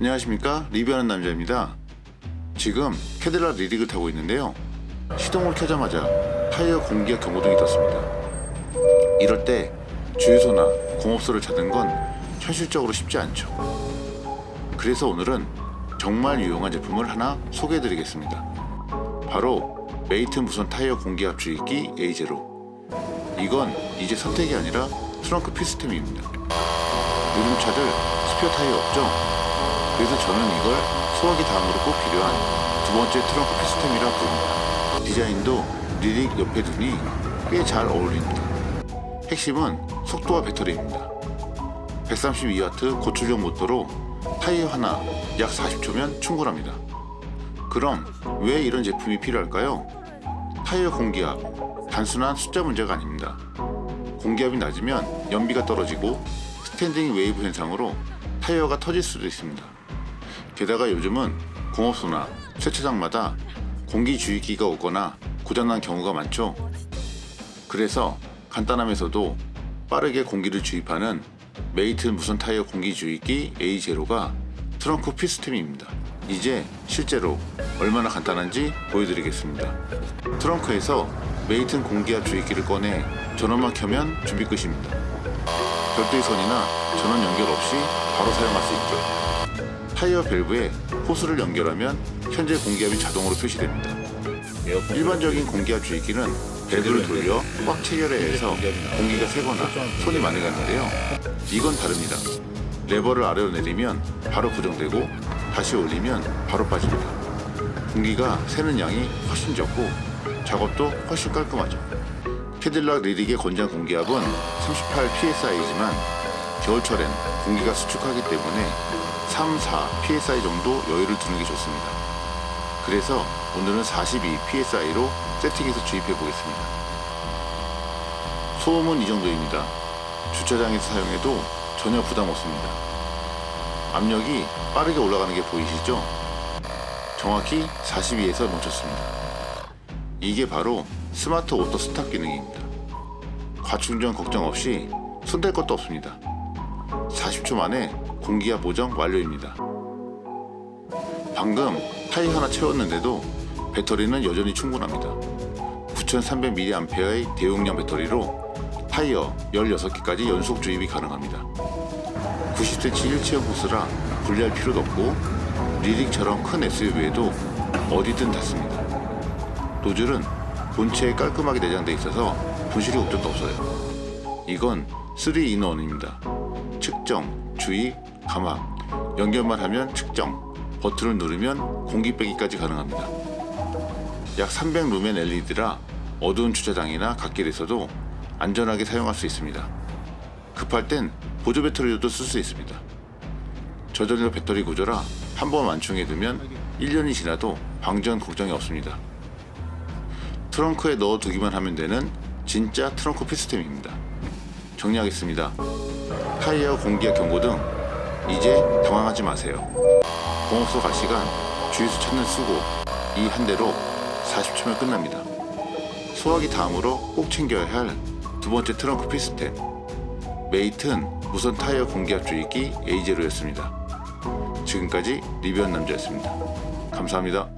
안녕하십니까 리뷰하는 남자입니다. 지금 캐딜락 리릭을 타고 있는데요. 시동을 켜자마자 타이어 공기압 경고등이 떴습니다. 이럴 때 주유소나 공업소를 찾는 건 현실적으로 쉽지 않죠. 그래서 오늘은 정말 유용한 제품을 하나 소개해드리겠습니다. 바로 메이트 무선 타이어 공기압 주입기 A0. 이건 이제 선택이 아니라 트렁크 피스템입니다. 요즘 차들 스피어 타이어 없죠? 그래서 저는 이걸 소화기 다음으로 꼭 필요한 두 번째 트렁크 피스템이라 부릅니다. 디자인도 리릭 옆에 두니 꽤 잘 어울립니다. 핵심은 속도와 배터리입니다. 132W 고출력 모터로 타이어 하나 약 40초면 충분합니다. 그럼 왜 이런 제품이 필요할까요? 타이어 공기압 단순한 숫자 문제가 아닙니다. 공기압이 낮으면 연비가 떨어지고 스탠딩 웨이브 현상으로 타이어가 터질 수도 있습니다. 게다가 요즘은 공업소나 세차장마다 공기 주입기가 오거나 고장난 경우가 많죠. 그래서 간단하면서도 빠르게 공기를 주입하는 메이트 무선 타이어 공기 주입기 A0가 트렁크 피스템입니다. 이제 실제로 얼마나 간단한지 보여드리겠습니다. 트렁크에서 메이튼 공기압 주입기를 꺼내 전원만 켜면 준비 끝입니다. 별도의 선이나 전원 연결 없이 바로 사용할 수 있죠. 타이어 밸브에 호스를 연결하면 현재 공기압이 자동으로 표시됩니다. 일반적인 공기압 주입기는 밸브를 돌려 꽉 체결해야 해서 공기가 새거나 손이 많이 가는데요. 이건 다릅니다. 레버를 아래로 내리면 바로 고정되고 다시 올리면 바로 빠집니다. 공기가 새는 양이 훨씬 적고 작업도 훨씬 깔끔하죠. 캐딜락 리릭의 권장 공기압은 38 psi이지만 겨울철엔 공기가 수축하기 때문에 3, 4 psi 정도 여유를 두는 게 좋습니다. 그래서 오늘은 42 psi로 세팅해서 주입해 보겠습니다. 소음은 이 정도입니다. 주차장에서 사용해도 전혀 부담 없습니다. 압력이 빠르게 올라가는 게 보이시죠? 정확히 42에서 멈췄습니다. 이게 바로 스마트 오토 스탑 기능입니다. 과충전 걱정 없이 손댈 것도 없습니다. 40초 만에 공기압 보정 완료입니다. 방금 타이 하나 채웠는데도 배터리는 여전히 충분합니다. 9300mAh의 대용량 배터리로 타이어 16개까지 연속 주입이 가능합니다. 90cm 일체형 호스라 분리할 필요도 없고 리릭처럼 큰 SUV에도 어디든 닿습니다. 노즐은 본체에 깔끔하게 내장돼 있어서 분실이 옵점도 없어요. 이건 3인원입니다. 측정, 주입, 감압, 연결만 하면 측정, 버튼을 누르면 공기 빼기까지 가능합니다. 약 300루멘 LED라 어두운 주차장이나 갓길에서도 안전하게 사용할 수 있습니다. 급할 땐 보조 배터리로도 쓸 수 있습니다. 저전력 배터리 구조라 한 번 완충해 두면 1년이 지나도 방전 걱정이 없습니다. 트렁크에 넣어두기만 하면 되는 진짜 트렁크 피스템입니다. 정리하겠습니다. 타이어 공기압 경고 등 이제 당황하지 마세요. 공업소 갈 시간 주유소 찾는 수고 이 한 대로 40초면 끝납니다. 소화기 다음으로 꼭 챙겨야 할 두 번째 트렁크 피스템 메이튼 무선 타이어 공기압 주입기 A0였습니다. 지금까지 리뷰한 남자였습니다. 감사합니다.